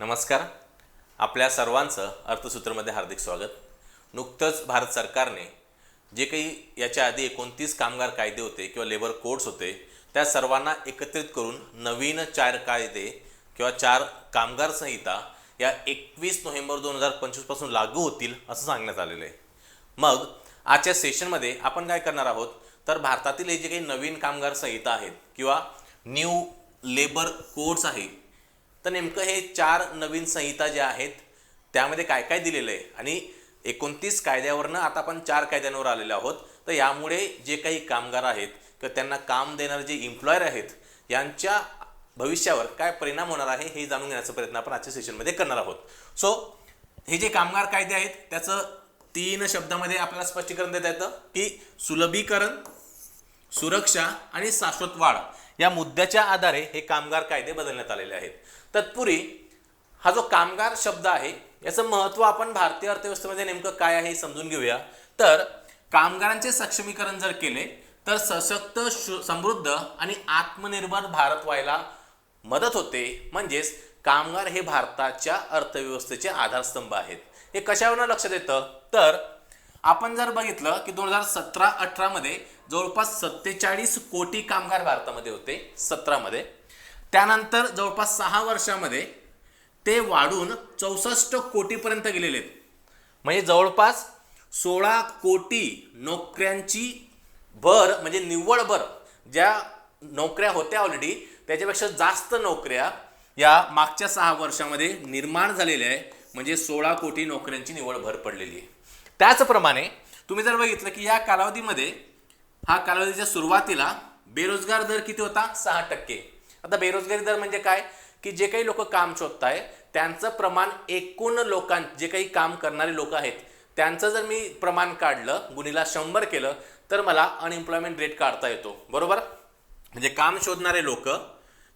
नमस्कार. आपल्या सर्वांचं अर्थसूत्रमध्ये हार्दिक स्वागत. नुकतंच भारत सरकारने जे काही याच्या आधी एकोणतीस कामगार कायदे होते किंवा लेबर कोड्स होते त्या सर्वांना एकत्रित करून नवीन चार कायदे किंवा चार कामगार संहिता या एकवीस नोव्हेंबर दोन हजार पंचवीसपासून लागू होतील असं सांगण्यात आलेलं आहे. मग आजच्या सेशनमध्ये आपण काय करणार आहोत? तर भारतातील हे जे काही नवीन कामगार संहिता आहेत किंवा न्यू लेबर कोड्स आहे तर नेमकं हे चार नवीन संहिता ज्या आहेत त्यामध्ये काय काय दिलेलं आहे? आणि एकोणतीस कायद्यावरनं आता आपण चार कायद्यांवर आलेलो आहोत. तर यामुळे जे काही कामगार आहेत किंवा त्यांना काम देणारे जे इम्प्लॉयर आहेत यांच्या भविष्यावर काय परिणाम होणार आहे हे जाणून घेण्याचा प्रयत्न आपण आजच्या सेशनमध्ये करणार आहोत. सो हे जे कामगार कायदे आहेत त्याचं तीन शब्दामध्ये आपल्याला स्पष्टीकरण देता येतं की सुलभीकरण सुरक्षा आणि शाश्वत वाढ. या मुद्द्याच्या आधारे हे कामगार कायदे बदलण्यात आलेले आहेत. तत्पूर्वी हा जो कामगार शब्द आहे याचं महत्त्व आपण भारतीय अर्थव्यवस्थेमध्ये नेमकं काय आहे हे समजून घेऊया. तर कामगारांचे सक्षमीकरण जर केले तर सशक्त शु- समृद्ध आणि आत्मनिर्भर भारत व्हायला मदत होते. म्हणजेच कामगार हे भारताच्या अर्थव्यवस्थेचे आधारस्तंभ आहेत. हे कशावरनं लक्षात येतं? तर आपण जर बघितलं की दोन हजार सतरा अठरामध्ये जवळपास सत्तेचाळीस कोटी कामगार भारतामध्ये होते सतरामध्ये. त्यानंतर जवळपास सहा वर्षामध्ये ते वाढून चौसष्ट कोटीपर्यंत गेलेले आहेत. म्हणजे जवळपास सोळा कोटी नोकऱ्यांची भर म्हणजे निव्वळ भर ज्या नोकऱ्या होत्या ऑलरेडी त्याच्यापेक्षा जास्त नोकऱ्या या मागच्या सहा वर्षामध्ये निर्माण झालेल्या आहे म्हणजे सोळा कोटी नोकऱ्यांची निव्वळ भर पडलेली आहे. त्याचप्रमाणे तुम्ही जर बघितलं की या कालावधीमध्ये हा कालावधीच्या सुरुवातीला बेरोजगार दर किती होता? सहा टक्के. आता बेरोजगारी दर म्हणजे काय? की जे काही लोक काम शोधताय त्यांचं प्रमाण एकूण लोकां जे काही काम करणारे लोक आहेत त्यांचं जर मी प्रमाण काढलं गुणीला शंभर केलं तर मला अनएम्प्लॉयमेंट रेट काढता येतो. बरोबर? म्हणजे काम शोधणारे लोक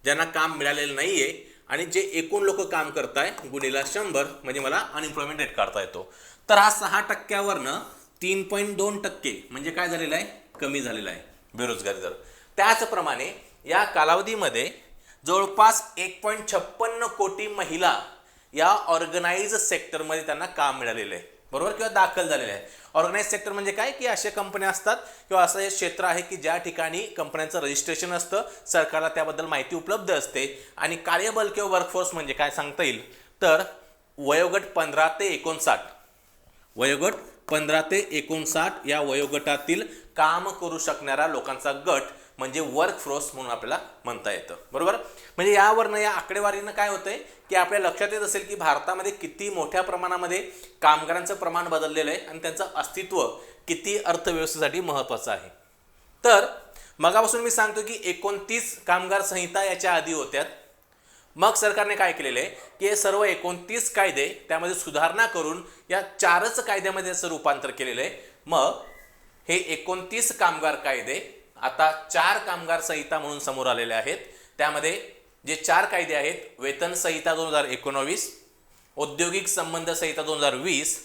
ज्यांना काम मिळालेलं आहे आणि जे एकूण लोक काम करताय गुणीला शंभर म्हणजे मला अनएम्प्लॉयमेंट रेट काढता येतो. तर हा सहा टक्क्यावरनं तीन पॉईंट दोन टक्के म्हणजे काय झालेलं आहे? कमी झालेला आहे. बेरोजगारी दर. त्याचप्रमाणे या कालावधीमध्ये जवळपास एक पॉईंट छप्पन्न कोटी महिला या ऑर्गनाईज सेक्टरमध्ये त्यांना काम मिळालेलं आहे. बरोबर? किंवा दाखल झालेले आहे. ऑर्गनाईज सेक्टर म्हणजे काय? की अशा कंपन्या असतात किंवा असं हे क्षेत्र आहे की ज्या ठिकाणी कंपन्यांचं रजिस्ट्रेशन असतं सरकारला त्याबद्दल माहिती उपलब्ध असते आणि कार्यबल किंवा वर्कफोर्स म्हणजे काय सांगता येईल? तर वयोगट पंधरा ते एकोणसाठ. वयोगट पंधरा ते एकोणसाठ या वयोगटातील काम करू शकणाऱ्या लोकांचा गट म्हणजे वर्क फोर्स म्हणून आपल्याला म्हणता येतं. बरोबर? म्हणजे यावरनं या आकडेवारीनं काय होतंय की आपल्या लक्षात येत असेल की भारतामध्ये किती मोठ्या प्रमाणामध्ये कामगारांचं प्रमाण बदललेलं आहे आणि त्यांचं अस्तित्व किती अर्थव्यवस्थेसाठी महत्त्वाचं आहे. तर मगापासून मी सांगतो की एकोणतीस कामगार संहिता याच्या आधी होत्यात. मग सरकारने काय केलेलं आहे की हे सर्व एकोणतीस कायदे त्यामध्ये सुधारणा करून या चारच कायद्यामध्ये याचं रूपांतर केलेलं आहे. मग हे एकोणतीस कामगार कायदे आता चार कामगार संहिता म्हणून समोर आलेले आहेत. त्यामध्ये जे चार कायदे आहेत वेतन संहिता दोन हजार एकोणावीस औद्योगिक संबंध संहिता दोन हजार वीस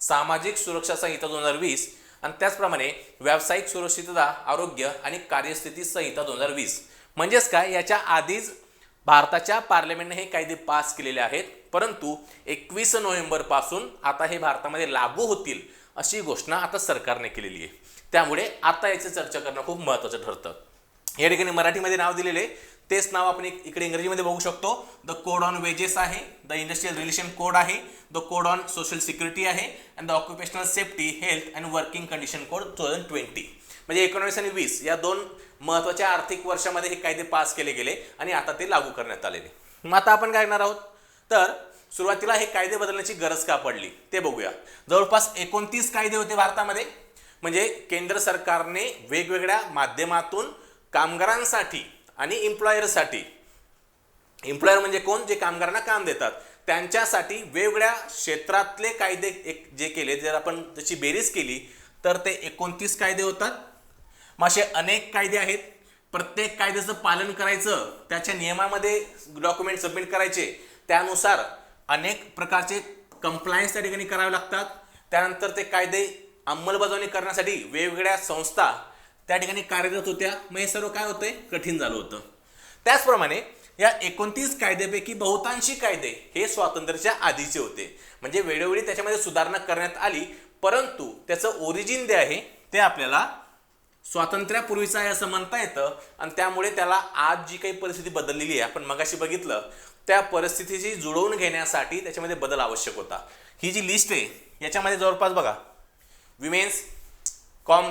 सामाजिक सुरक्षा संहिता दोन हजार वीस आणि त्याचप्रमाणे व्यावसायिक सुरक्षितता आरोग्य आणि कार्यस्थिती संहिता दोन हजार वीस. म्हणजेच काय? याच्या आधीच भारताच्या पार्लमेंटने हे कायदे पास केलेले आहेत. परंतु एकवीस नोव्हेंबरपासून आता हे भारतामध्ये लागू होतील अशी घोषणा आता सरकारने केलेली आहे. त्यामुळे आता याची चर्चा करणं खूप महत्त्वाचं ठरतं. या ठिकाणी मराठीमध्ये नाव दिलेले तेच नाव आपण इकडे इंग्रजीमध्ये बघू शकतो. द कोड ऑन वेजेस आहे. द इंडस्ट्रियल रिलेशन कोड आहे. The code on social security आहे. And the occupational safety health and working condition code two thousand twenty म्हणजे एकोणावीस आणि वीस या दोन महत्त्वाच्या आर्थिक वर्षामध्ये हे कायदे पास केले गेले आणि आता ते लागू करण्यात आलेले. मग आता आपण काय करणार आहोत? तर सुरुवातीला हे कायदे बदलण्याची गरज का पडली ते बघूया. जवळपास एकोणतीस कायदे होते भारतामध्ये. म्हणजे केंद्र सरकारने वेगवेगळ्या माध्यमातून कामगारांसाठी आणि एम्प्लॉयरसाठी एम्प्लॉयर म्हणजे कोण? जे कामगारांना काम देतात. त्यांच्यासाठी वेगवेगळ्या क्षेत्रातले कायदे एक जे केले जर आपण त्याची बेरीज केली तर ते एकोणतीस कायदे होतात. मग असे अनेक कायदे आहेत. प्रत्येक कायद्याचं पालन करायचं त्याच्या नियमामध्ये डॉक्युमेंट सबमिट करायचे. त्यानुसार अनेक प्रकारचे कंप्लायन्स त्या ठिकाणी करावे लागतात. त्यानंतर ते कायदे अंमलबजावणी करण्यासाठी वेगवेगळ्या संस्था त्या ठिकाणी कार्यरत होत्या. मग हे सर्व काय होतंय? कठीण झालं होतं. त्याचप्रमाणे या एकोणतीस कायद्यापैकी बहुतांशी कायदे हे स्वातंत्र्याच्या आधीचे होते. म्हणजे वेळोवेळी त्याच्यामध्ये सुधारणा करण्यात आली परंतु त्याचं ओरिजिन जे आहे ते आपल्याला स्वातंत्र्यापूर्वीचं आहे असं म्हणता येतं. आणि त्यामुळे त्याला आज जी काही परिस्थिती बदललेली आहे आपण मगाशी बघितलं त्या परिस्थितीशी जुळवून घेण्यासाठी त्याच्यामध्ये बदल आवश्यक होता. ही जी लिस्ट आहे याच्यामध्ये जवळपास बघा women's comp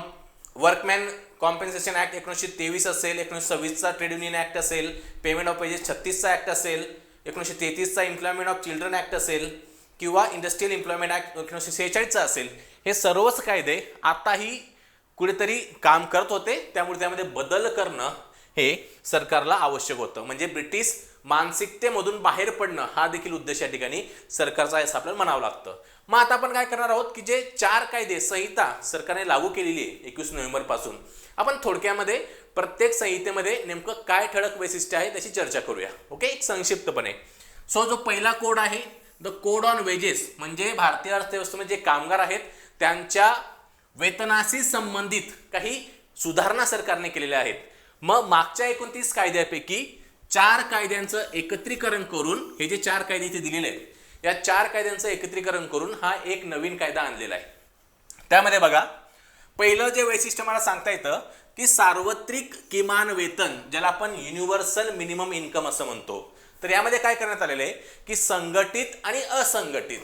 workman compensation act एकोणीसशे तेवीस असेल एकोणीसशे सव्वीसचा ट्रेड युनियन ॲक्ट असेल पेमेंट ऑफ पेजेस छत्तीसचा ॲक्ट असेल एकोणीसशे तेहतीसचा एम्प्लॉयमेंट ऑफ चिल्ड्रन ॲक्ट असेल किंवा इंडस्ट्रियल एम्प्लॉयमेंट ॲक्ट एकोणीसशे सेहेचाळीसचा असेल हे सर्वच कायदे आताही कुठेतरी काम करत होते त्यामुळे त्यामध्ये बदल करणं हे सरकारला आवश्यक होतं. म्हणजे ब्रिटिश मानसिकतेमधून बाहेर पडणं हा देखील उद्देश या ठिकाणी सरकारचा आहे असं आपल्याला म्हणावं लागतं. मग आता आपण काय करणार आहोत की जे चार कायदे संहिता सरकारने लागू केलेली आहे एकवीस नोव्हेंबरपासून आपण थोडक्यामध्ये प्रत्येक संहितेमध्ये नेमकं काय ठळक वैशिष्ट्य आहे त्याची चर्चा करूया. ओके? एक संक्षिप्तपणे. सो जो पहिला कोड आहे द कोड ऑन वेजेस म्हणजे भारतीय अर्थव्यवस्थेमध्ये जे कामगार आहेत त्यांच्या वेतनाशी संबंधित काही सुधारणा सरकारने केलेल्या आहेत. मग मागच्या एकोणतीस कायद्यापैकी चार कायद्यांचं एकत्रीकरण करून हे जे चार कायदे इथे दिलेले आहेत या चार कायद्यांचं एकत्रीकरण करून हा एक नवीन कायदा आणलेला आहे. त्यामध्ये बघा पहिलं जे वैशिष्ट्य मला सांगता येतं की सार्वत्रिक किमान वेतन ज्याला आपण युनिव्हर्सल मिनिमम इन्कम असं म्हणतो तर यामध्ये काय करण्यात आलेलं आहे की संघटित आणि असंघटित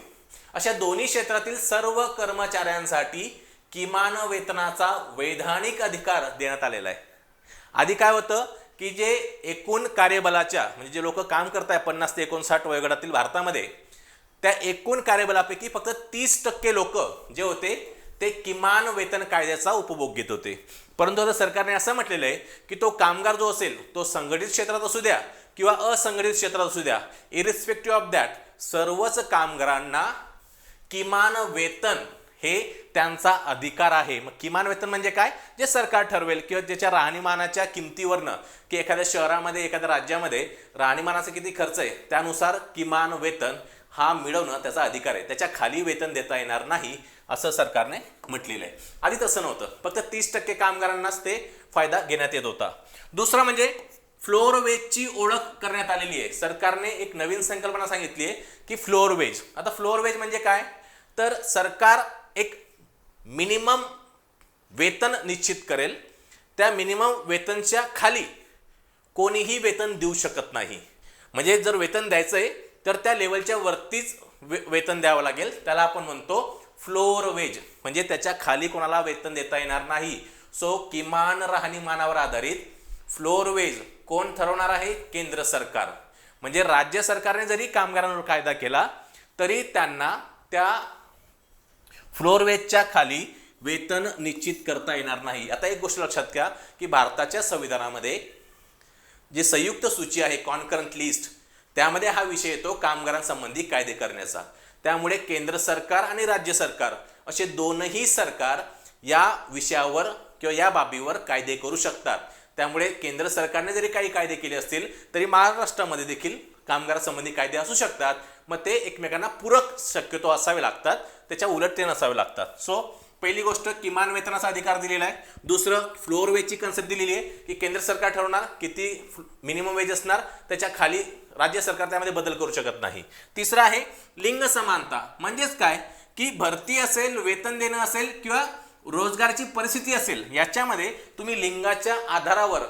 अशा दोन्ही क्षेत्रातील सर्व कर्मचाऱ्यांसाठी किमान वेतनाचा वैधानिक अधिकार देण्यात आलेला आहे. आधी काय होतं की जे एकूण कार्यबलाच्या म्हणजे जे लोक काम करत आहे पन्नास ते एकोणसाठ वयोगटातील भारतामध्ये त्या एकूण कार्यबलापैकी फक्त तीस टक्के लोक जे होते ते किमान वेतन कायद्याचा उपभोग घेत होते. परंतु आता सरकारने असं म्हटलेलं आहे की तो कामगार जो असेल तो संघटित क्षेत्रात असू द्या किंवा असंघटित क्षेत्रात असू द्या इरिस्पेक्टिव्ह ऑफ दॅट सर्वच कामगारांना किमान वेतन हे त्यांचा अधिकार आहे. मग किमान वेतन म्हणजे काय? जे सरकार ठरवेल किंवा ज्याच्या राहणीमानाच्या किमतीवरनं की एखाद्या शहरामध्ये एखाद्या राज्यामध्ये राहणीमानाचा किती खर्च आहे त्यानुसार किमान वेतन हा मिळवणं त्याचा अधिकार आहे. त्याच्याखाली वेतन देता येणार नाही असं सरकारने म्हटलेलं आहे. आधी तसं नव्हतं. फक्त तीस टक्के कामगारांनाच ते फायदा घेण्यात येत होता. दुसरं म्हणजे फ्लोअर वेजची ओळख करण्यात आलेली आहे. सरकारने एक नवीन संकल्पना सांगितली आहे की फ्लोअर वेज. आता फ्लोअर वेज म्हणजे काय? तर सरकार एक मिनिमम वेतन निश्चित करेल. त्या मिनिमम वेतनच्या खाली कोणीही वेतन देऊ शकत नाही. म्हणजे जर वेतन द्यायचं आहे तर त्या लेवलच्या वरतीच वे वेतन द्यावं लागेल. त्याला आपण म्हणतो फ्लोअर वेज. म्हणजे त्याच्याखाली कोणाला वेतन देता येणार नाही. सो किमान राहणीमानावर आधारित फ्लोअर वेज कोण ठरवणार आहे? केंद्र सरकार. म्हणजे राज्य सरकारने जरी कामगारांवर कायदा केला तरी त्यांना त्या फ्लोअरवेजच्या खाली वेतन निश्चित करता येणार नाही. आता एक गोष्ट लक्षात घ्या की भारताच्या संविधानामध्ये जे संयुक्त सूची आहे कॉन्करंट लिस्ट त्यामध्ये हा विषय येतो कामगारांसंबंधी कायदे करण्याचा. त्यामुळे केंद्र सरकार आणि राज्य सरकार असे दोनही सरकार या विषयावर किंवा या बाबीवर कायदे करू शकतात. त्यामुळे केंद्र सरकारने जरी काही कायदे केले असतील तरी महाराष्ट्रामध्ये देखील कामगारासंबंधी कायदे असू शकतात मग ते एकमेकांना पूरक शक्यतो असावे लागतात त्याच्या उलट ते नसावे लागतात. सो पहिली गोष्ट किमान वेतनाचा अधिकार दिलेला आहे. दुसरं फ्लोअर वेजची कन्सेप्ट दिलेली आहे की केंद्र सरकार ठरवणार किती मिनिमम वेज असणार त्याच्याखाली राज्य सरकार त्यामध्ये बदल करू शकत नाही. तिसरं आहे लिंग समानता. म्हणजेच काय? की भरती असेल वेतन देणं असेल किंवा रोजगाराची परिस्थिती असेल याच्यामध्ये तुम्ही लिंगाच्या आधारावर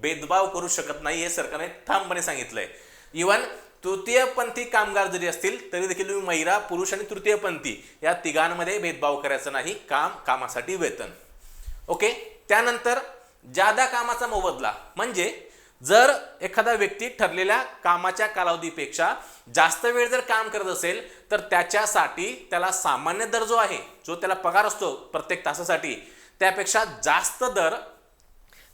भेदभाव करू शकत नाही हे सरकारने ठामपणे सांगितलंय. इवन तृतीयपंथी कामगार जरी असतील तरी देखील तुम्ही महिला पुरुष आणि तृतीयपंथी या तिघांमध्ये भेदभाव करायचा नाही. काम कामासाठी वेतन. ओके त्यानंतर जादा कामाचा मोबदला म्हणजे जर एखादा व्यक्ती ठरलेल्या कामाच्या कालावधीपेक्षा जास्त वेळ जर काम करत असेल तर त्याच्यासाठी त्याला सामान्य दर जो आहे जो त्याला पगार असतो प्रत्येक तासासाठी त्यापेक्षा जास्त दर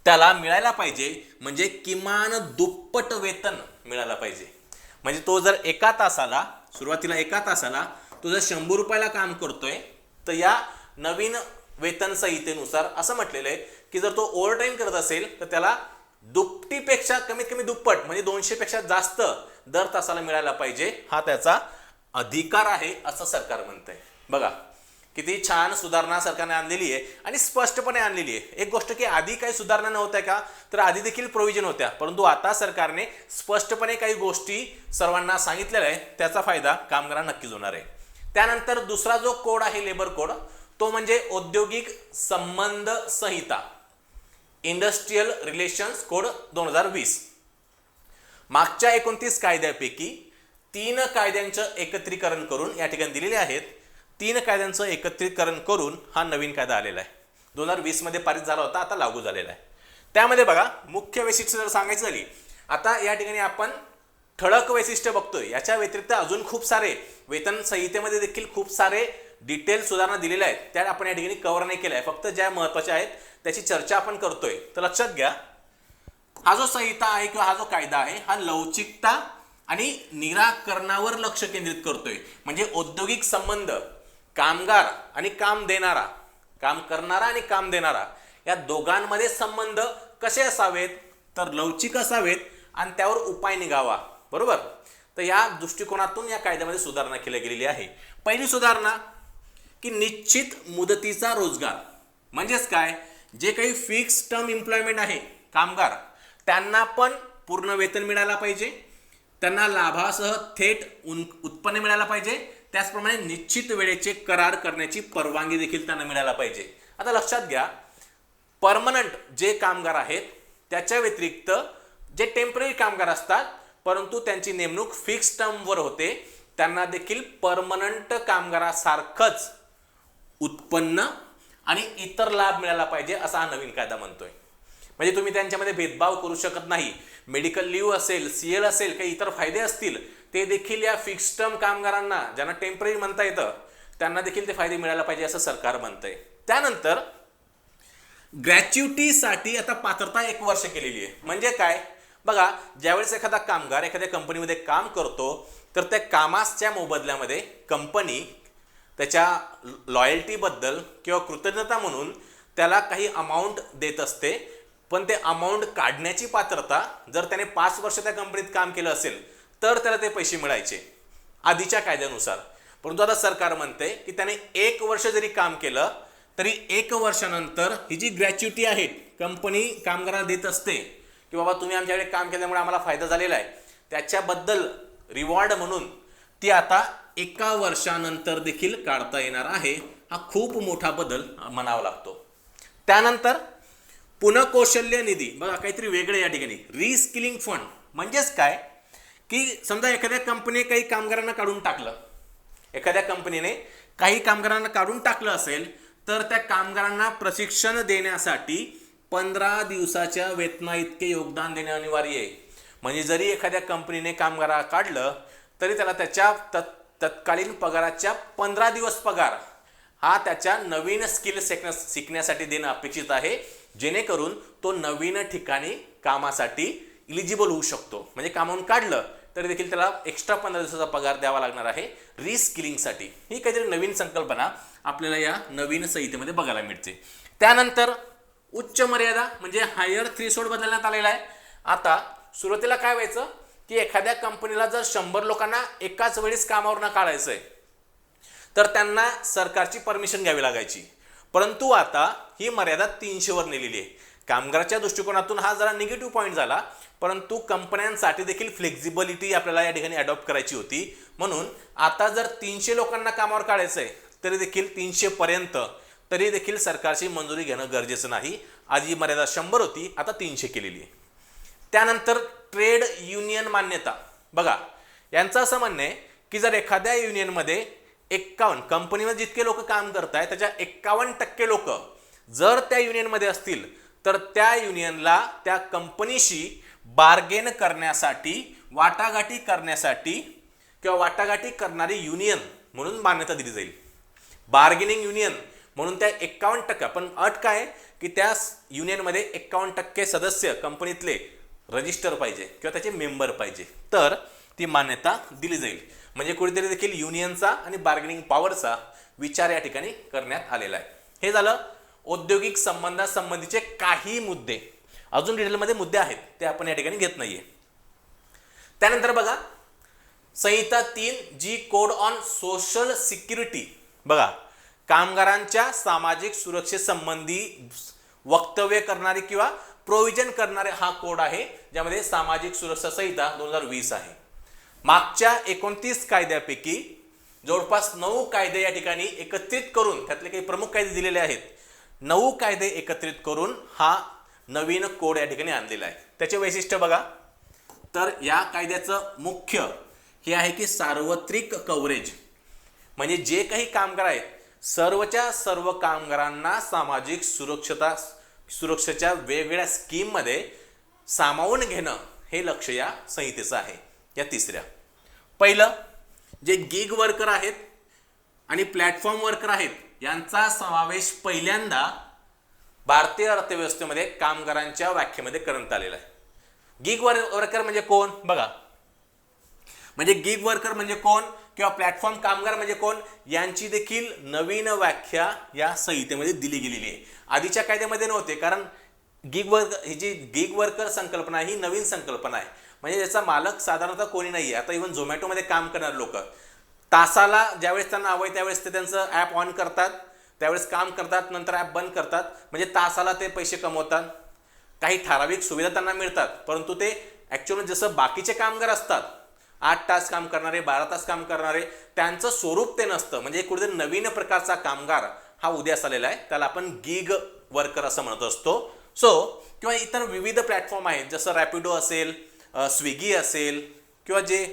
त्याला मिळायला पाहिजे म्हणजे किमान दुप्पट वेतन मिळायला पाहिजे. म्हणजे तो जर एका तासाला सुरुवातीला एका तासाला तो जर शंभर रुपयाला काम करतोय तर या नवीन वेतन संहितेनुसार असं म्हटलेलं आहे की जर तो ओव्हरटाईम करत असेल तर त्याला दुपटीपेक्षा कमीत कमी दुप्पट म्हणजे दोनशेपेक्षा जास्त दर तासाला मिळायला पाहिजे हा त्याचा अधिकार आहे असं सरकार म्हणतंय. बघा किती छान सुधारणा सरकारने आणलेली आहे आणि स्पष्टपणे आणलेली आहे. एक गोष्ट की आधी काही सुधारणा नव्हत्या का तर आधी देखील प्रोव्हिजन होत्या. परंतु आता सरकारने स्पष्टपणे काही गोष्टी सर्वांना सांगितलेल्या आहे त्याचा फायदा कामगारांना नक्कीच होणार आहे. त्यानंतर दुसरा जो कोड आहे लेबर कोड तो म्हणजे औद्योगिक संबंध संहिता. इंडस्ट्रीयल रिलेशन्स कोड दोन हजार वीस. मागच्या एकोणतीस कायद्यापैकी तीन कायद्यांचं एकत्रीकरण करून या ठिकाणी दिलेले आहेत. तीन कायद्यांचं एकत्रीकरण करून हा नवीन कायदा आलेला आहे. दोन हजार वीसमध्ये पारित झाला होता आता लागू झालेला आहे. त्यामध्ये बघा मुख्य वैशिष्ट्य जर सांगायचं झाली आता या ठिकाणी आपण ठळक वैशिष्ट्य बघतोय. याच्या व्यतिरिक्त अजून खूप सारे वेतन संहितेमध्ये देखील खूप सारे डिटेल सुधारणा दिलेल्या आहेत. त्या आपण या ठिकाणी कव्हर नाही केल्या आहे फक्त ज्या महत्त्वाच्या आहेत त्याची चर्चा आपण करतोय. तर लक्षात घ्या हा जो संहिता आहे किंवा हा जो कायदा आहे हा लवचिकता आणि निराकरणावर लक्ष केंद्रित करतोय. म्हणजे औद्योगिक संबंध कामगार आणि काम देणारा काम करणारा आणि काम देणारा या दोघांमध्ये संबंध कसे असावेत? तर लवचिक असावेत आणि त्यावर उपाय निघावा. बरोबर? तर या दृष्टिकोनातून या कायद्यामध्ये सुधारणा केली गेलेली आहे. पहिली सुधारणा की निश्चित मुदतीचा रोजगार. म्हणजेच काय? जे काही फिक्स टर्म एम्प्लॉयमेंट आहे कामगार त्यांना पण पूर्ण वेतन मिळायला पाहिजे. त्यांना लाभासह थेट उन उत्पन्न मिळायला पाहिजे. त्याचप्रमाणे निश्चित वेळेचे करार करण्याची परवानगी देखील त्यांना मिळायला पाहिजे. आता लक्षात घ्या परमनंट जे कामगार आहेत त्याच्या व्यतिरिक्त जे टेंपररी कामगार असतात परंतु त्यांची नेमणूक फिक्स टर्मवर होते त्यांना देखील परमनंट कामगारासारखंच उत्पन्न आणि इतर लाभ मिळाला पाहिजे असा हा नवीन कायदा म्हणतोय. म्हणजे तुम्ही त्यांच्यामध्ये भेदभाव करू शकत नाही. मेडिकल लिव्ह असेल सी एल असेल काही इतर फायदे असतील ते देखील या फिक्स टर्म कामगारांना ज्यांना टेंपररी म्हणता येतं त्यांना देखील ते फायदे मिळायला पाहिजे असं सरकार म्हणतंय. त्यानंतर ग्रॅच्युटीसाठी आता पात्रता एक वर्ष केलेली आहे. म्हणजे काय? बघा ज्यावेळेस एखादा कामगार एखाद्या कंपनीमध्ये काम करतो तर त्या कामाच्या मोबदल्यामध्ये कंपनी त्याच्या लॉयल्टीबद्दल किंवा कृतज्ञता म्हणून त्याला काही अमाऊंट देत असते. पण ते अमाऊंट काढण्याची पात्रता जर त्याने पाच वर्ष त्या कंपनीत काम केलं असेल तर त्याला ते पैसे मिळायचे आधीच्या कायद्यानुसार. परंतु आता सरकार म्हणते की त्याने एक वर्ष जरी काम केलं तरी एक वर्षानंतर ही जी ग्रॅच्युटी आहे कंपनी कामगारांना देत असते की बाबा तुम्ही आमच्याकडे काम केल्यामुळे आम्हाला फायदा झालेला आहे त्याच्याबद्दल रिवॉर्ड म्हणून ती आता एका वर्षानंतर देखील काढता येणार आहे हा खूप मोठा बदल म्हणावा लागतो. त्यानंतर पुनकौशल्य निधी बघा काहीतरी वेगळे या ठिकाणी. रिस्किलिंग फंड म्हणजेच काय? की समजा एखाद्या कंपनीने काही कामगारांना काढून टाकलं एखाद्या कंपनीने काही कामगारांना काढून टाकलं असेल तर त्या कामगारांना प्रशिक्षण देण्यासाठी पंधरा दिवसाच्या वेतना इतके योगदान देणे अनिवार्य आहे. म्हणजे जरी एखाद्या कंपनीने कामगारा काढलं तरी त्याला त्याच्या तत् तत्कालीन पगाराच्या पंधरा दिवस पगार हा त्याच्या नवीन स्किल शिकण्या शिकण्यासाठी देणं अपेक्षित आहे. जेणेकरून तो नवीन ठिकाणी कामासाठी इलिजिबल होऊ शकतो. म्हणजे कामावून काढलं तरी देखील त्याला एक्स्ट्रा पंधरा दिवसाचा पगार द्यावा लागणार आहे रिस्किलिंगसाठी ही काहीतरी नवीन संकल्पना आपल्याला या नवीन संहितेमध्ये बघायला मिळते. त्यानंतर उच्च मर्यादा म्हणजे हायर थ्रीसोड बदलण्यात आलेला आहे. आता सुरुवातीला काय व्हायचं? की एखाद्या कंपनीला जर शंभर लोकांना एकाच वेळेस कामावरनं काढायचं आहे तर त्यांना सरकारची परमिशन घ्यावी लागायची. परंतु आता ही मर्यादा तीनशेवर नेलेली आहे. कामगाराच्या दृष्टिकोनातून हा जरा निगेटिव्ह पॉईंट झाला परंतु कंपन्यांसाठी देखील फ्लेक्झिबिलिटी आपल्याला या ठिकाणी अडॉप्ट करायची होती. म्हणून आता जर तीनशे लोकांना कामावर काढायचं आहे तरी देखील तीनशेपर्यंत तरी देखील सरकारची मंजुरी घेणं गरजेचं नाही. आधी मर्यादा शंभर होती आता तीनशे केलेली आहे. त्यानंतर ट्रेड युनियन मान्यता. बघा यांचं असं म्हणणं आहे की जर एखाद्या युनियनमध्ये एक्कावन्न कंपनीमध्ये जितके लोक काम करत आहेत त्याच्या एक्कावन्न टक्के लोक जर त्या युनियनमध्ये असतील तर त्या युनियनला त्या कंपनीशी बार्गेन करण्यासाठी वाटाघाटी करण्यासाठी किंवा वाटाघाटी करणारी युनियन म्हणून मान्यता दिली जाईल. बार्गेनिंग युनियन म्हणून त्या एक्कावन्न टक्के पण अट काय? आहे की त्या युनियनमध्ये एक्कावन्न टक्के सदस्य कंपनीतले रजिस्टर पाहिजे किंवा त्याचे मेंबर पाहिजे. तर ती मान्यता दिली जाईल. म्हणजे कुठेतरी देखील युनियनचा आणि बार्गेनिंग पॉवरचा विचार या ठिकाणी करण्यात आलेला आहे. हे झालं. औद्योगिक संबंधासंबंधीचे काही मुद्दे. अजून डिटेलमध्ये मुद्दे आहेत ते आपण या ठिकाणी घेत नाहीये. त्यानंतर बघा संहिता तीन जी कोड ऑन सोशल सिक्युरिटी. बघा कामगारांच्या सामाजिक सुरक्षेसंबंधी वक्तव्य करणारे किंवा प्रोव्हिजन करणारे हा कोड आहे ज्यामध्ये सामाजिक सुरक्षा संहिता दोन हजार वीस आहे. मागच्या एकोणतीस कायद्यापैकी जवळपास नऊ कायदे या ठिकाणी एकत्रित करून त्यातले काही प्रमुख कायदे दिलेले आहेत. नऊ कायदे एकत्रित करून हा नवीन कोड या ठिकाणी आणलेला आहे. त्याचे वैशिष्ट्य बघा. तर या कायद्याचं मुख्य हे आहे की सार्वत्रिक कव्हरेज म्हणजे जे काही कामगार आहेत सर्वच्या सर्व कामगारांना सामाजिक सुरक्षता सुरक्षेच्या वेगवेगळ्या स्कीममध्ये सामावून घेणं हे लक्ष या संहितेचं आहे या तिसऱ्या. पहिलं जे गिग वर्कर आहेत आणि प्लॅटफॉर्म वर्कर आहेत. यांचा समावेश पहिल्यांदा भारतीय अर्थव्यवस्थेमध्ये कामगारांच्या व्याख्येमध्ये करण्यात आलेला आहे. गिग वर वर्कर म्हणजे कोण? बघा. म्हणजे गिग वर्कर म्हणजे कोण? किंवा प्लॅटफॉर्म कामगार म्हणजे कोण? यांची देखील नवीन व्याख्या या संहितेमध्ये दिली गेलेली आहे. आधीच्या कायद्यामध्ये नव्हते कारण गिग वर्क ही जी गिग वर्कर संकल्पना ही नवीन संकल्पना आहे. म्हणजे याचा मालक साधारणतः कोणी नाही आहे आता इव्हन झोमॅटोमध्ये काम करणारे लोक तासाला ज्यावेळेस त्यांना हवं आहे त्यावेळेस ते त्यांचं ॲप ऑन करतात. त्यावेळेस काम करतात नंतर ॲप बंद करतात. म्हणजे तासाला ते पैसे कमवतात. काही ठराविक सुविधा त्यांना मिळतात परंतु ते ॲक्च्युअली जसं बाकीचे कामगार असतात आठ तास काम करणारे बारा तास काम करणारे त्यांचं स्वरूप ते नसतं. म्हणजे कुठेतरी नवीन प्रकारचा कामगार हा उद्यास आलेला आहे. त्याला आपण गिग वर्कर असं म्हणत असतो. सो किंवा इतर विविध प्लॅटफॉर्म आहेत जसं रॅपिडो असेल स्विगी असेल किंवा जे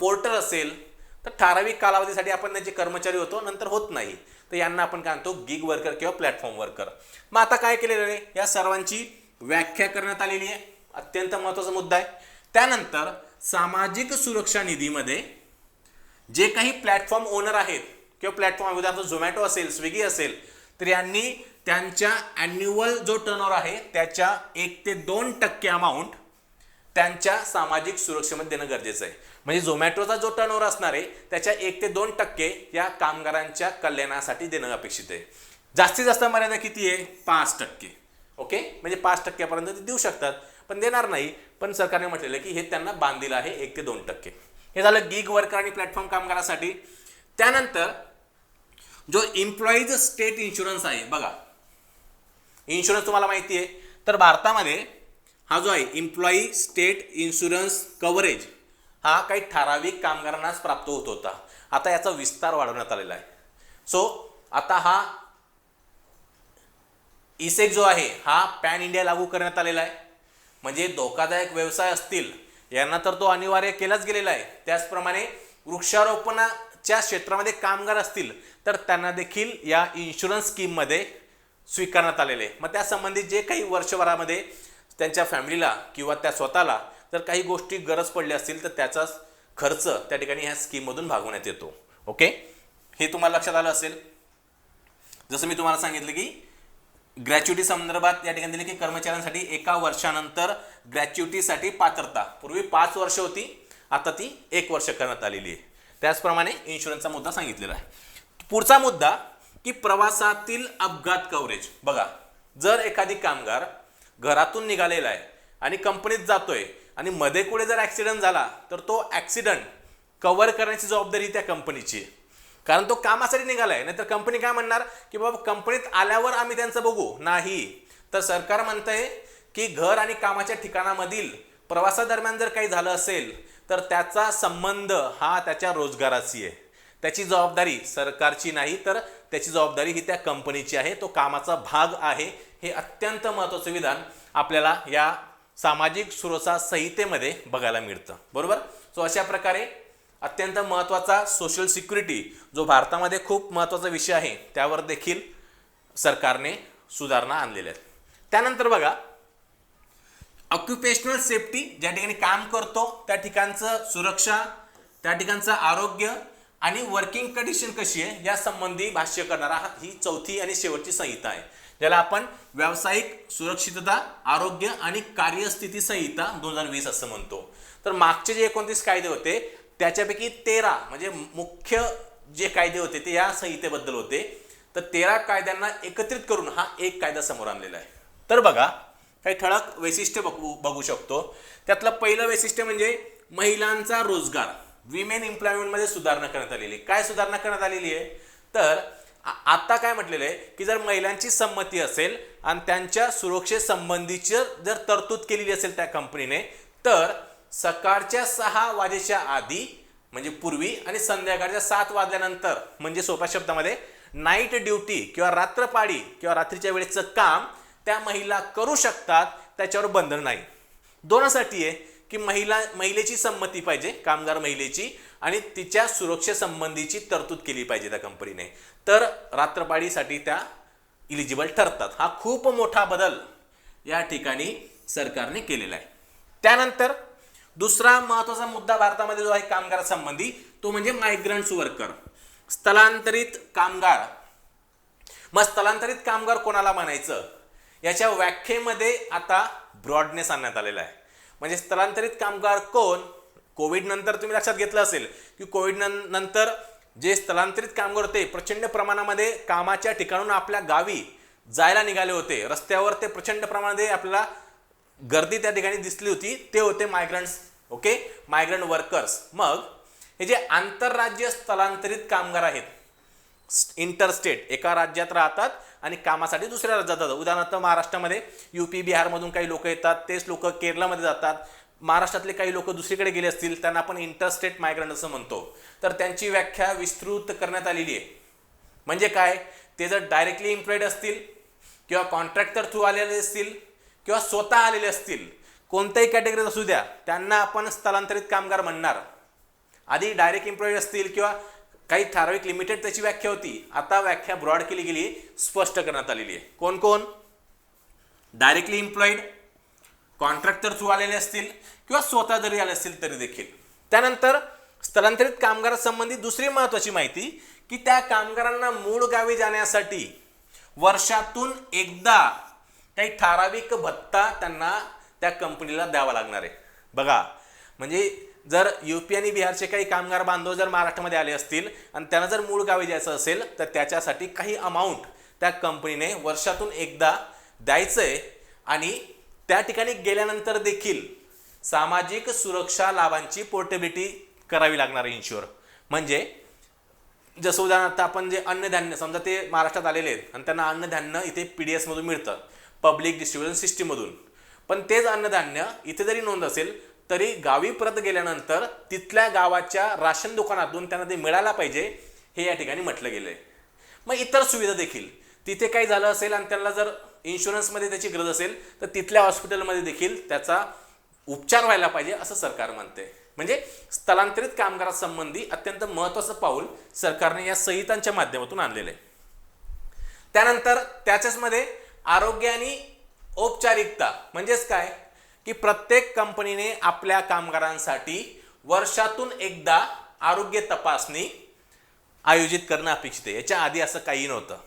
पोर्टल असेल तर ठराविक कालावधीसाठी आपण त्यांचे कर्मचारी होतो नंतर होत नाही. तर यांना आपण काय म्हणतो गिग वर्कर किंवा प्लॅटफॉर्म वर्कर मग आता काय केलेलं आहे? या सर्वांची व्याख्या करण्यात आलेली आहे. अत्यंत महत्त्वाचा मुद्दा आहे. त्यानंतर सामाजिक सुरक्षा निधीमध्ये जे काही प्लॅटफॉर्म ओनर आहेत किंवा प्लॅटफॉर्म उदाहरणार्थ झोमॅटो असेल स्विगी असेल तर यांनी त्यांच्या ॲन्युअल जो टर्नओव्हर आहे त्याच्या एक ते दोन टक्के अमाऊंट त्यांच्या सामाजिक सुरक्षेमध्ये देणं गरजेचं आहे. म्हणजे झोमॅटोचा जो टर्नओव्हर असणार आहे त्याच्या एक ते दोन टक्के या कामगारांच्या कल्याणासाठी देणं अपेक्षित आहे. जास्तीत जास्त मर्यादा किती आहे? पाच टक्के. ओके म्हणजे पाच टक्क्यापर्यंत ते देऊ शकतात. पण देणार नाही. पण सरकारने म्हटलेलं की हे त्यांना बांधील आहे एक ते दोन टक्के. हे झालं गिग वर्कर आणि प्लॅटफॉर्म कामगारासाठी. त्यानंतर जो एम्प्लॉईज स्टेट इन्शुरन्स आहे बघा. इन्शुरन्स तुम्हाला माहिती आहे. तर भारतामध्ये हा जो आहे एम्प्लॉई स्टेट इन्शुरन्स कव्हरेज हा काही ठराविक कामगारांनाच प्राप्त होत होता. आता याचा विस्तार वाढवण्यात आलेला आहे. सो आता हा इसेक जो आहे हा पॅन इंडिया लागू करण्यात आलेला आहे. म्हणजे धोकादायक व्यवसाय असतील यांना तर तो अनिवार्य केलाच गेलेला आहे. त्याचप्रमाणे वृक्षारोपणाच्या क्षेत्रामध्ये कामगार असतील तर त्यांना देखील या इन्शुरन्स स्कीममध्ये स्वीकारण्यात आलेले मग त्यासंबंधी जे काही वर्षभरामध्ये त्यांच्या फॅमिलीला किंवा त्या स्वतःला तर काही गोष्टी गरज पडल्या असतील तर त्याचा खर्च त्या ठिकाणी ह्या स्कीममधून भागवण्यात येतो. ओके हे तुम्हाला लक्षात आलं असेल? जसं मी तुम्हाला सांगितलं की ग्रॅच्युटी संदर्भात या ठिकाणी दिले की कर्मचाऱ्यांसाठी एका वर्षानंतर ग्रॅच्युटीसाठी पात्रता. पूर्वी पाच वर्ष होती आता ती एक वर्ष करण्यात आलेली आहे. त्याचप्रमाणे इन्शुरन्सचा मुद्दा सांगितलेला आहे. पुढचा मुद्दा की प्रवासातील अपघात कव्हरेज बघा जर एखादी कामगार घरातून निघालेला आहे आणि कंपनीत जातोय आणि मध्ये कुठे जर ॲक्सिडंट झाला तर तो ॲक्सिडंट कवर करण्याची जबाबदारी त्या कंपनीची आहे. कारण तो कामासाठी निघालाय नाहीतर कंपनी काय म्हणणार की बाबा कंपनीत आल्यावर आम्ही त्यांचं बघू. नाही. तर सरकार म्हणतंय की घर आणि कामाच्या ठिकाणामधील प्रवासादरम्यान जर काही झालं असेल तर त्याचा संबंध हा त्याच्या रोजगाराशी आहे. त्याची जबाबदारी सरकारची नाही तर त्याची जबाबदारी ही त्या कंपनीची आहे. तो कामाचा भाग आहे. हे अत्यंत महत्त्वाचं विधान आपल्याला या सामाजिक सुरक्षा संहितेमध्ये बघायला मिळतं. बरोबर? सो अशा प्रकारे अत्यंत महत्त्वाचा सोशल सिक्युरिटी जो भारतामध्ये खूप महत्त्वाचा विषय आहे त्यावर देखील सरकारने सुधारणा आणलेल्या आहेत. त्यानंतर बघा ऑक्युपेशनल सेफ्टी ज्या ठिकाणी काम करतो त्या ठिकाणचं सुरक्षा त्या ठिकाणचं आरोग्य आणि वर्किंग कंडिशन कशी आहे या संबंधी भाष्य करणारा ही चौथी आणि शेवटची संहिता आहे. ज्याला आपण व्यावसायिक सुरक्षितता आरोग्य आणि कार्यस्थिती संहिता दोन हजार वीस असं म्हणतो. तर मागचे जे एकोणतीस कायदे होते त्याच्यापैकी तेरा म्हणजे मुख्य जे कायदे होते ते या संहितेबद्दल होते. तर तेरा कायद्यांना एकत्रित करून हा एक कायदा समोर आणलेला आहे. तर बघा काही ठळक वैशिष्ट्य बघू बघू शकतो. त्यातलं पहिलं वैशिष्ट्य म्हणजे महिलांचा रोजगार. विमेन एम्प्लॉयमेंटमध्ये सुधारणा करण्यात आलेली आहे. काय सुधारणा करण्यात आलेली आहे? तर आता काय म्हटलेलं आहे की जर महिलांची संमती असेल आणि त्यांच्या सुरक्षेसंबंधीची जर तरतूद केलेली असेल त्या कंपनीने तर सकाळच्या सहा वाजेच्या आधी म्हणजे पूर्वी आणि संध्याकाळच्या सात वाजल्यानंतर म्हणजे सोप्या शब्दामध्ये नाईट ड्युटी किंवा रात्रपाळी किंवा रात्रीच्या वेळेचं काम त्या महिला करू शकतात त्याच्यावर बंधन नाही. दोनासाठी आहे. की महिला महिलेची संमती पाहिजे कामगार महिलेची आणि तिच्या सुरक्षेसंबंधीची तरतूद केली पाहिजे त्या कंपनीने. तर रात्रपाळीसाठी त्या इलिजिबल ठरतात. हा खूप मोठा बदल या ठिकाणी सरकारने केलेला आहे. त्यानंतर दुसरा महत्त्वाचा मुद्दा भारतामध्ये जो आहे कामगारासंबंधी तो म्हणजे मायग्रंट्स वर्कर स्थलांतरित कामगार. मग स्थलांतरित कामगार कोणाला म्हणायचं? याच्या व्याख्येमध्ये आता ब्रॉडनेस आणण्यात आलेला आहे. म्हणजे स्थलांतरित कामगार कोण? कोविड नंतर तुम्ही लक्षात घेतलं असेल की कोविड नंतर जे स्थलांतरित कामगार होते प्रचंड प्रमाणामध्ये कामाच्या ठिकाणून आपल्या गावी जायला निघाले होते. रस्त्यावर ते प्रचंड प्रमाणामध्ये आपल्याला गर्दी त्या ठिकाणी दिसली होती. ते होते मायग्रंट्स ओके मायग्रंट वर्कर्स मग हे जे आंतरराज्य स्थलांतरित कामगार आहेत इंटरस्टेट एका राज्यात राहतात आणि कामासाठी दुसऱ्या राज्यात जातात. उदाहरणार्थ महाराष्ट्रामध्ये युपी बिहारमधून काही लोक येतात तेच लोक केरळमध्ये जातात. महाराष्ट्रातले काही लोक दुसरीकडे गेले असतील त्यांना आपण इंटरस्टेट मायग्रंट असं म्हणतो. तर त्यांची व्याख्या विस्तृत करण्यात आलेली आहे. म्हणजे काय? ते जर डायरेक्टली एम्प्लॉईड असतील किंवा कॉन्ट्रॅक्टर थ्रू आलेले असतील किंवा स्वतः आलेले असतील कोणत्याही कॅटेगरीत असू द्या त्यांना आपण स्थलांतरित कामगार म्हणणार. आधी डायरेक्ट एम्प्लॉईड असतील किंवा काही ठराविक लिमिटेड त्याची व्याख्या होती. आता व्याख्या ब्रॉड केली गेली स्पष्ट करण्यात आलेली आहे. कोण कोण? डायरेक्टली एम्प्लॉईड कॉन्ट्रॅक्टर थ्रू आलेले असतील किंवा स्वतः जरी आले असतील तरी देखील. त्यानंतर स्थलांतरित कामगारासंबंधी दुसरी महत्त्वाची माहिती की त्या कामगारांना मूळ गावी जाण्यासाठी वर्षातून एकदा काही ठराविक भत्ता त्यांना त्या कंपनीला द्यावा लागणार आहे. बघा म्हणजे जर यू पी आणि बिहारचे काही कामगार बांधव जर महाराष्ट्रामध्ये आले असतील आणि त्यांना जर मूळ गावी जायचं असेल तर त्याच्यासाठी काही अमाऊंट त्या कंपनीने वर्षातून एकदा द्यायचं आहे आणि त्या ठिकाणी गेल्यानंतर देखील सामाजिक सुरक्षा लाभांची पोर्टेबिलिटी करावी लागणार आहे इन्शुअर म्हणजे जसं उदाहरणार्थ आपण जे अन्नधान्य समजा ते महाराष्ट्रात आलेले आहेत आणि त्यांना अन्नधान्य इथे पी डी एसमधून मिळतं पब्लिक डिस्ट्रीब्युशन सिस्टीममधून पण तेच अन्नधान्य इथे जरी नोंद असेल तरी गावी परत गेल्यानंतर तिथल्या गावाच्या राशन दुकानातून त्यांना ते मिळायला पाहिजे हे या ठिकाणी म्हटलं गेलं आहे मग इतर सुविधा देखील. तिथे काही झालं असेल आणि त्यांना जर इन्शुरन्समध्ये त्याची गरज असेल तर तिथल्या हॉस्पिटलमध्ये देखील त्याचा उपचार व्हायला पाहिजे असं सरकार म्हणते. म्हणजे स्थलांतरित कामगारासंबंधी अत्यंत महत्त्वाचं पाऊल सरकारने या संहितांच्या माध्यमातून आणलेलं आहे. त्यानंतर त्याच्याचमध्ये आरोग्य आणि औपचारिकता म्हणजेच काय? की प्रत्येक कंपनीने आपल्या कामगारांसाठी वर्षातून एकदा आरोग्य तपासणी आयोजित करणं अपेक्षित आहे. याच्या आधी असं काही नव्हतं.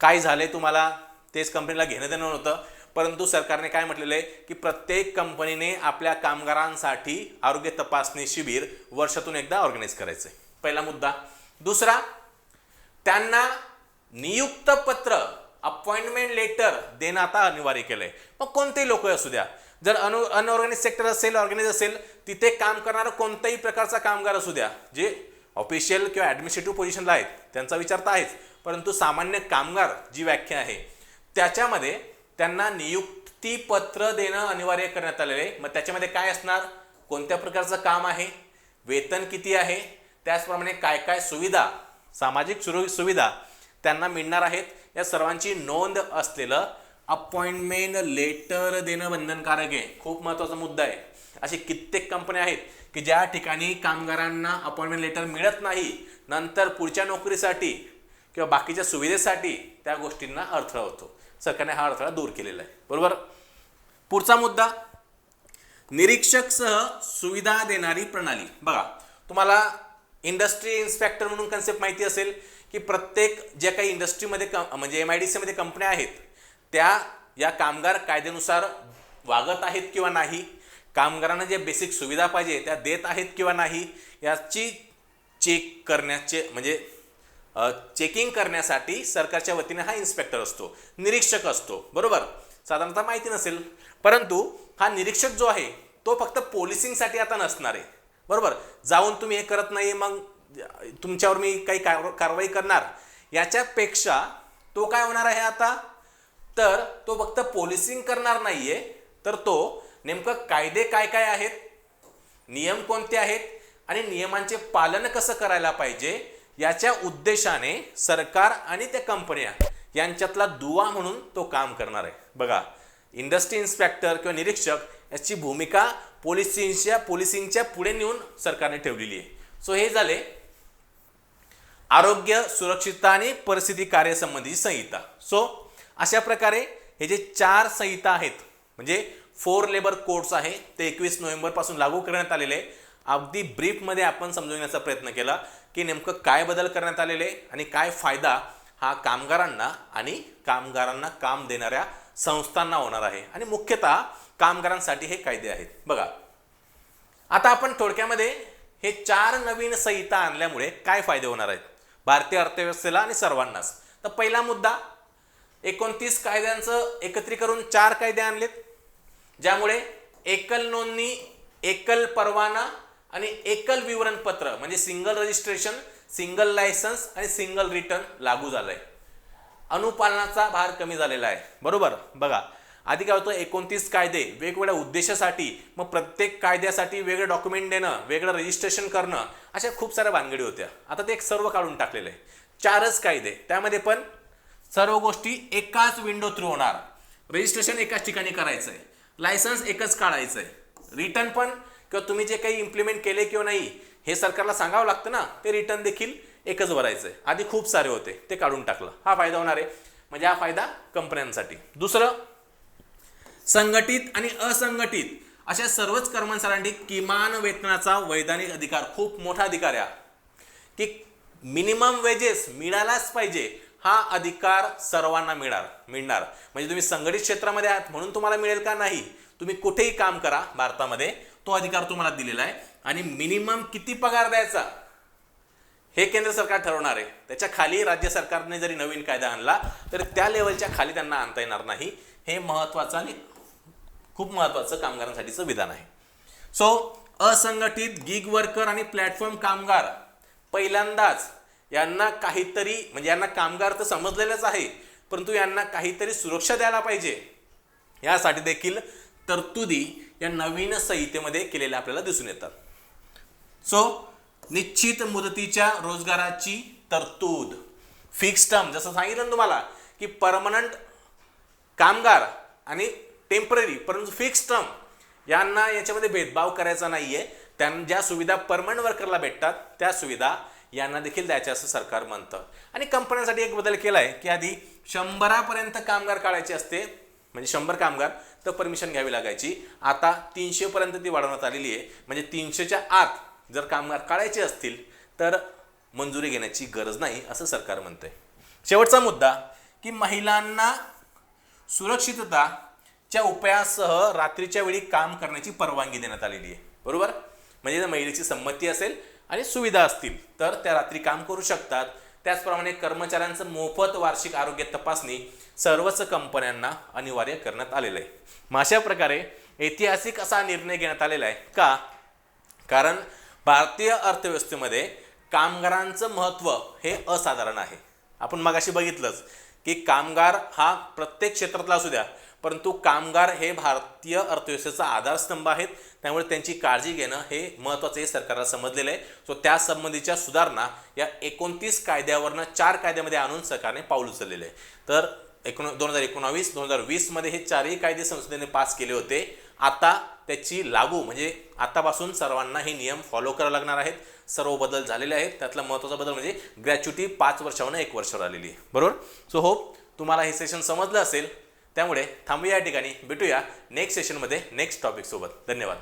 काय झालंय तुम्हाला? तेच कंपनीला घेणं देणं नव्हतं. परंतु सरकारने काय म्हटलेलं आहे की प्रत्येक कंपनीने आपल्या कामगारांसाठी आरोग्य तपासणी शिबिर वर्षातून एकदा ऑर्गनाईज करायचं आहे पहिला मुद्दा. दुसरा त्यांना नियुक्त पत्र अपॉइंटमेंट लेटर देणं आता अनिवार्य केलंय. मग कोणतेही लोक असू द्या? जर अनु अनऑर्गनाइज सेक्टर असेल ऑर्गनाइज असेल तिथे काम करणारा कोणताही प्रकारचा कामगार असू द्या जे ऑफिशियल किंवा ॲडमिनिस्ट्रेटिव्ह पोझिशनला आहेत त्यांचा विचार तर आहेच. परंतु सामान्य कामगार जी व्याख्या आहे त्याच्यामध्ये त्यांना नियुक्तीपत्र देणं अनिवार्य करण्यात आलेलं आहे. मग त्याच्यामध्ये काय असणार? कोणत्या प्रकारचं काम आहे? वेतन किती आहे? त्याचप्रमाणे काय काय सुविधा सामाजिक सुरू सुविधा त्यांना मिळणार आहेत? या सर्वांची नोंद असलेलं अपॉइंटमेंट लेटर देणं बंधनकारक आहे. खूप महत्त्वाचा मुद्दा आहे. असे कित्येक कंपन्या आहेत की ज्या ठिकाणी कामगारांना अपॉइंटमेंट लेटर मिळत नाही नंतर पुढच्या नोकरीसाठी किंवा बाकीच्या सुविधेसाठी त्या गोष्टींना अडथळा होतो. सरकारने हा अडथळा दूर केलेला आहे. बरोबर? पुढचा मुद्दा निरीक्षकसह सुविधा देणारी प्रणाली. बघा तुम्हाला इंडस्ट्री इन्स्पेक्टर म्हणून कन्सेप्ट माहिती असेल की प्रत्येक ज्या काही इंडस्ट्रीमध्ये क म्हणजे एम आय डी सीमध्ये कंपन्या आहेत त्या या कामगार कायद्यानुसार वागत आहेत किंवा नाही कामगारांना जे बेसिक सुविधा पाहिजे त्या देत आहेत किंवा नाही याची चेक करण्याचे म्हणजे चेकिंग करण्यासाठी सरकारच्या वतीने हा इन्स्पेक्टर असतो निरीक्षक असतो बरोबर? साधारणतः माहिती नसेल परंतु हा निरीक्षक जो आहे तो फक्त पोलिसिंगसाठी आता नसणार आहे बरोबर? जाऊन तुम्ही हे करत नाही मग तुमच्यावर मी काही कार कारवाई करणार याच्यापेक्षा तो काय होणार आहे आता? तर तो फक्त पोलिसिंग करणार नाहीये तर तो नेमकं कायदे काय काय आहेत नियम कोणते आहेत आणि नियमांचे पालन कसं करायला पाहिजे याच्या उद्देशाने सरकार आणि त्या कंपन्या यांच्यातला दुवा म्हणून तो काम करणार आहे. बघा इंडस्ट्री इन्स्पेक्टर किंवा निरीक्षक याची भूमिका पोलिसिंगच्या पोलिसिंगच्या पुढे नेऊन सरकारने ठेवलेली आहे. सो हे झाले आरोग्य सुरक्षितता आणि परिस्थिती कार्यसंबंधी संहिता. सो अशा प्रकारे हे जे चार संहिता आहेत म्हणजे फोर लेबर कोड्स आहे ते एकवीस नोव्हेंबरपासून लागू करण्यात आलेले. आहे. अगदी ब्रीफमध्ये आपण समजवण्याचा प्रयत्न केला की नेमकं काय बदल करण्यात आलेले आणि काय फायदा हा कामगारांना आणि कामगारांना काम देणाऱ्या संस्थांना होणार आहे. आणि मुख्यतः कामगारांसाठी हे कायदे आहेत. बघा आता आपण थोडक्यामध्ये हे चार नवीन संहिता आणल्यामुळे काय फायदे होणार आहेत? भारतीय अर्थव्यवस्थेला आणि सर्वांनाच. तर पहिला मुद्दा एकोणतीस कायद्यांचं एकत्रीकरून चार कायदे आणलेत ज्यामुळे एकल नोंदणी एकल परवाना आणि एकल विवरणपत्र म्हणजे सिंगल रजिस्ट्रेशन सिंगल लायसन्स आणि सिंगल रिटर्न लागू झालंय. अनुपालनाचा भार कमी झालेला आहे. बरोबर? बघा आधी काय होतं एकोणतीस कायदे वेगवेगळ्या उद्देशासाठी मग प्रत्येक कायद्यासाठी वेगळं डॉक्युमेंट देणं वेगळं रजिस्ट्रेशन करणं अशा खूप साऱ्या भानगडी होत्या. आता ते एक सर्व काढून टाकलेलं आहे. चारच कायदे त्यामध्ये पण सर्व गोष्टी एकाच विंडो थ्रू होणार. रजिस्ट्रेशन एकाच ठिकाणी करायचं आहे लायसन्स एकच काढायचं आहे रिटर्न पण किंवा तुम्ही जे काही इम्प्लिमेंट केले किंवा नाही हे सरकारला सांगावं लागतं ना ते रिटर्न देखील एकच भरायचं आहे आधी खूप सारे होते ते काढून टाकलं. हा फायदा होणार आहे. म्हणजे हा फायदा कंपन्यांसाठी. दुसरं संघटित आणि असंघटित. अशा सर्वच कर्मचाऱ्यांनी किमान वेतनाचा वैधानिक अधिकार खूप मोठा अधिकार आहे की मिनिमम वेजेस मिळालाच पाहिजे हा अधिकार सर्वांना मिळणार मिळणार. म्हणजे तुम्ही संघटित क्षेत्रामध्ये आहात म्हणून तुम्हाला मिळेल का नाही? तुम्ही कुठेही काम करा भारतामध्ये तो अधिकार तुम्हाला दिलेला आहे. आणि मिनिमम किती पगार द्यायचा? हे केंद्र सरकार ठरवणार आहे. त्याच्याखाली राज्य सरकारने जरी नवीन कायदा आणला तर त्या लेवलच्या खाली त्यांना आणता येणार नाही. हे महत्त्वाचं आणि खूप महत्त्वाचं कामगारांसाठीचं विधान आहे. सो असंघटित गिग वर्कर आणि प्लॅटफॉर्म कामगार पहिल्यांदाच यांना काहीतरी म्हणजे यांना कामगार तर समजलेलंच आहे परंतु यांना काहीतरी सुरक्षा द्यायला पाहिजे. यासाठी देखील तरतुदी या नवीन संहितेमध्ये केलेल्या आपल्याला दिसून येतात. सो निश्चित मुदतीच्या रोजगाराची तरतूद. फिक्स टर्म जसं सांगितलं ना तुम्हाला की परमनंट कामगार आणि टेंपररी परंतु फिक्स टर्म यांना याच्यामध्ये भेदभाव करायचा नाही आहे त्यांना ज्या सुविधा परमनंट वर्करला भेटतात त्या सुविधा यांना देखील द्यायचे असं सरकार म्हणतं. आणि कंपन्यांसाठी एक बदल केला आहे की आधी शंभरापर्यंत कामगार काढायचे असते म्हणजे शंभर कामगार तर परमिशन घ्यावी लागायची. आता तीनशेपर्यंत ती वाढवण्यात आलेली आहे. म्हणजे तीनशेच्या आत जर कामगार काढायचे असतील तर मंजुरी घेण्याची गरज नाही असं सरकार म्हणतंय. शेवटचा मुद्दा की महिलांना सुरक्षितताच्या उपायासह रात्रीच्या वेळी काम करण्याची परवानगी देण्यात आलेली आहे. बरोबर? म्हणजे जर महिलेची संमती असेल आणि सुविधा असतील तर त्या रात्री काम करू शकतात. त्याचप्रमाणे कर्मचाऱ्यांचं मोफत वार्षिक आरोग्य तपासणी सर्वच कंपन्यांना अनिवार्य करण्यात आलेलं आहे. मग अशा प्रकारे ऐतिहासिक असा निर्णय घेण्यात आलेला आहे. का? कारण भारतीय अर्थव्यवस्थेमध्ये कामगारांचं महत्त्व हे असाधारण आहे. आपण मगाशी बघितलंच की कामगार हा प्रत्येक क्षेत्रातला असू द्या परंतु कामगार हे भारतीय अर्थव्यवस्थेचा आधारस्तंभ आहेत. त्यामुळे त्यांची काळजी घेणं हे महत्त्वाचं हे सरकारला समजलेलं आहे. सो त्या संबंधीच्या सुधारणा या एकोणतीस कायद्यावरनं चार कायद्यामध्ये आणून सरकारने पाऊल उचललेलं आहे. तर एकोण दोन हजार एकोणावीस दोन हजार वीसमध्ये हे चारही कायदे संसदेने पास केले होते. आता त्याची लागू म्हणजे आतापासून सर्वांना हे नियम फॉलो करावे लागणार आहेत. सर्व बदल झालेले आहेत. त्यातला महत्त्वाचा बदल म्हणजे ग्रॅच्युटी पाच वर्षावरून एक वर्षावर आलेली आहे. बरोबर? सो होप तुम्हाला हे सेशन समजलं असेल. त्यामुळे थांबूया या ठिकाणी. भेटूया नेक्स्ट सेशनमध्ये नेक्स्ट टॉपिकसोबत धन्यवाद.